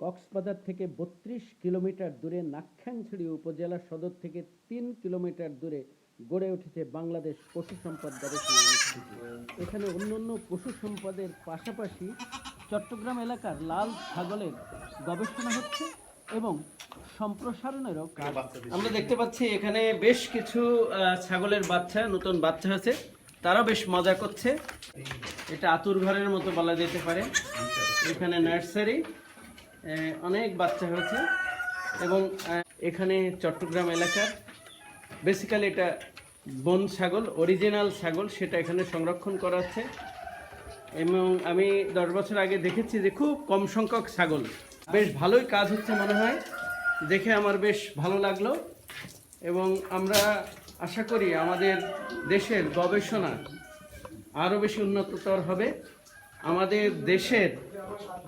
কক্সবাজার থেকে বত্রিশ কিলোমিটার দূরে নাক্ষাংছড়ি উপজেলা সদর থেকে তিন কিলোমিটার দূরে গড়ে উঠেছে বাংলাদেশ পশু সম্পদ গবেষণা ইনস্টিটিউট। এখানে অন্যান্য পশু সম্পদের পাশাপাশি চট্টগ্রাম এলাকার লাল ছাগলের গবেষণা হচ্ছে এবং সম্প্রসারণেরও কাজ আমরা দেখতে পাচ্ছি এখানে বেশ কিছু ছাগলের বাচ্চা নতুন বাচ্চা হয়েছে তারাও বেশ মজা করছে। এটা আতুর ঘরের মতো বলা যেতে পারে। এখানে নার্সারি। অনেক বাচ্চা হয়েছে এবং এখানে চট্টগ্রাম এলাকার বেসিক্যালি এটা বন ছাগল অরিজিনাল ছাগল, সেটা এখানে সংরক্ষণ করা হচ্ছে। এবং আমি দশ বছর আগে দেখেছি যে খুব কম সংখ্যক ছাগল। বেশ ভালোই কাজ হচ্ছে মনে হয়। দেখে আমার বেশ ভালো লাগল। এবং আমরা আশা করি আমাদের দেশের গবেষণা আরও বেশি উন্নততর হবে। আমাদের দেশের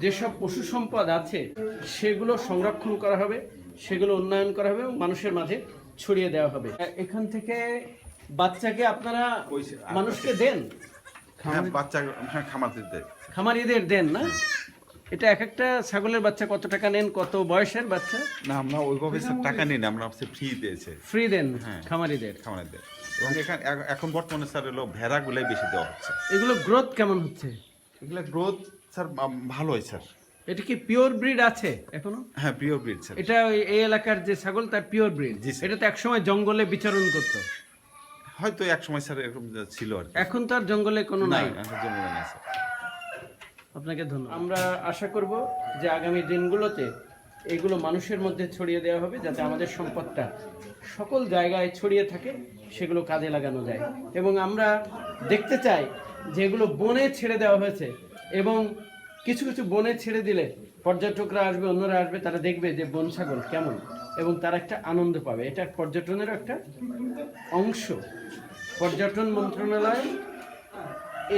যেসব পশু সম্পদ আছে সেগুলো সংরক্ষণ করা হবে সেগুলো উন্নয়ন করা হবে এবং মানুষের মাঝে ছড়িয়ে দেওয়া হবে। এখান থেকে বাচ্চাকে আপনারা মানুষকে দেন? হ্যাঁ বাচ্চা হ্যাঁ খামাতে দেয় খামারিদের দেন না? এটা এক একটা ছাগলের বাচ্চা কত টাকা নেন কত বয়সের বাচ্চা? না আমরা ওইভাবে টাকা নিই না আমরা ফ্রি দিয়েছে। ফ্রি দেন হ্যাঁ। খামারিদের? খামারে দেয় এবং এখানে এখন বর্তমানে স্যার হলো ভেড়াগুলাই বেশি দেওয়া হচ্ছে। এগুলো গ্রোথ কেমন হচ্ছে? এগুলা গ্রোথ স্যার ভালোই স্যার এটা কি পিওর ব্রিড আছে এখনও? হ্যাঁ পিওর ব্রিড স্যার এটা এই এলাকার যে ছাগল তার পিওর ব্রিড। এটা তো একসময় জঙ্গলে বিচরণ করতো। হয়তো এক সময় স্যার এরকম ছিল আর এখন তো আর জঙ্গলে কোনো নাই। এখন জন্মদিন স্যার আপনাকে ধন্যবাদ। আমরা আশা করব যে আগামী দিনগুলোতে এগুলো মানুষের মধ্যে ছড়িয়ে দেওয়া হবে যাতে আমাদের সম্পদটা সকল জায়গায় ছড়িয়ে থাকে সেগুলো কাজে লাগানো যায়। এবং আমরা দেখতে চাই যে এগুলো বনে ছেড়ে দেওয়া হয়েছে এবং কিছু কিছু বনে ছেড়ে দিলে পর্যটকরা আসবে, অন্যরা আসবে, তারা দেখবে যে বন ছাগল কেমন এবং তারা একটা আনন্দ পাবে। এটা পর্যটনের একটা অংশ। পর্যটন মন্ত্রণালয়,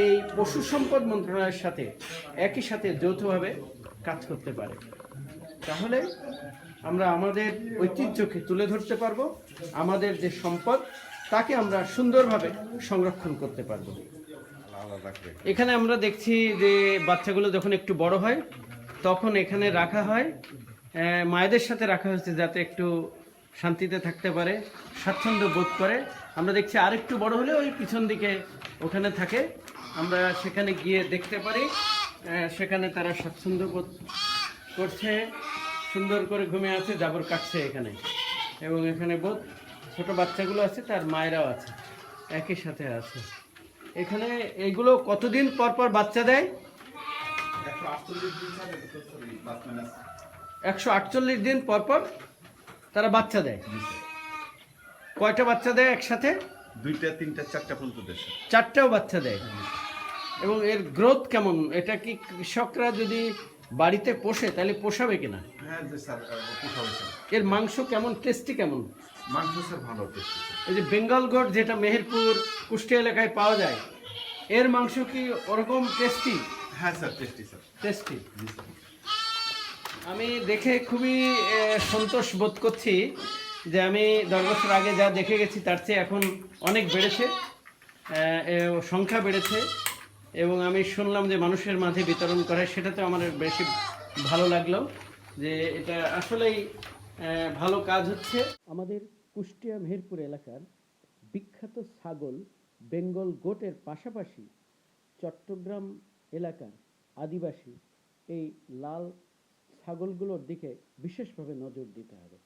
এই পশু সম্পদ মন্ত্রণালয়ের সাথে একই সাথে যৌথভাবে কাজ করতে পারে। তাহলে আমরা আমাদের ঐতিহ্যকে তুলে ধরতে পারব, আমাদের যে সম্পদ, তাকে আমরা সুন্দরভাবে সংরক্ষণ করতে পারব। এখানে আমরা দেখছি যে বাচ্চাগুলো যখন একটু বড় হয়, তখন এখানে রাখা হয়। মায়েদের সাথে রাখা হয়েছে যাতে একটু শান্তিতে থাকতে পারে, স্বাচ্ছন্দ্য বোধ করে। আমরা দেখছি আরেকটু বড় হলে ওই পিছন দিকে ওখানে থাকে। আমরা সেখানে গিয়ে দেখতে পারি সেখানে তারা স্বাচ্ছন্দ্য বোধ করছে, সুন্দর করে ঘুমিয়ে আছে, জাবর কাটছে এখানে। এবং এখানে বোধ ছোট বাচ্চাগুলো আছে, তার মায়েরাও আছে, একই সাথে আছে। এখানে এইগুলো কতদিন পর পর বাচ্চা দেয়? একশো আটচল্লিশ দিন পর পর তারা বাচ্চা দেয়। কয়টা বাচ্চা দেয় একসাথে? দুইটা তিনটা চারটা পর্যন্ত চারটাও বাচ্চা দেয়। এবং এর গ্রোথ কেমন? এটা কি কৃষকরা যদি বাড়িতে পোষে তাহলে পোষাবে কিনা? হ্যাঁ স্যার এর মাংস কেমন? টেস্টি কেমন? মাংস স্যার ভালো টেস্ট স্যার এই যে বেঙ্গল গোট যেটা মেহেরপুর কুষ্টিয়া এলাকায় পাওয়া যায় এর মাংস কি ওরকম টেস্টি হ্যাঁ স্যার টেস্টি স্যার। টেস্টি আমি দেখে খুবই সন্তোষ বোধ করছি যে আমি দশ বছর আগে যা দেখে গেছি তার চেয়ে এখন অনেক বেড়েছে সংখ্যা বেড়েছে এবং আমি শুনলাম যে মানুষের মাঝে বিতরণ করে সেটাতে আমার বেশি ভালো লাগল যে এটা আসলেই ভালো কাজ হচ্ছে। আমাদের কুষ্টিয়া মেহেরপুর এলাকার বিখ্যাত ছাগল বেঙ্গল গোটের পাশাপাশি চট্টগ্রাম এলাকার আদিবাসী এই লাল ছাগলগুলোর দিকে বিশেষভাবে নজর দিতে হবে।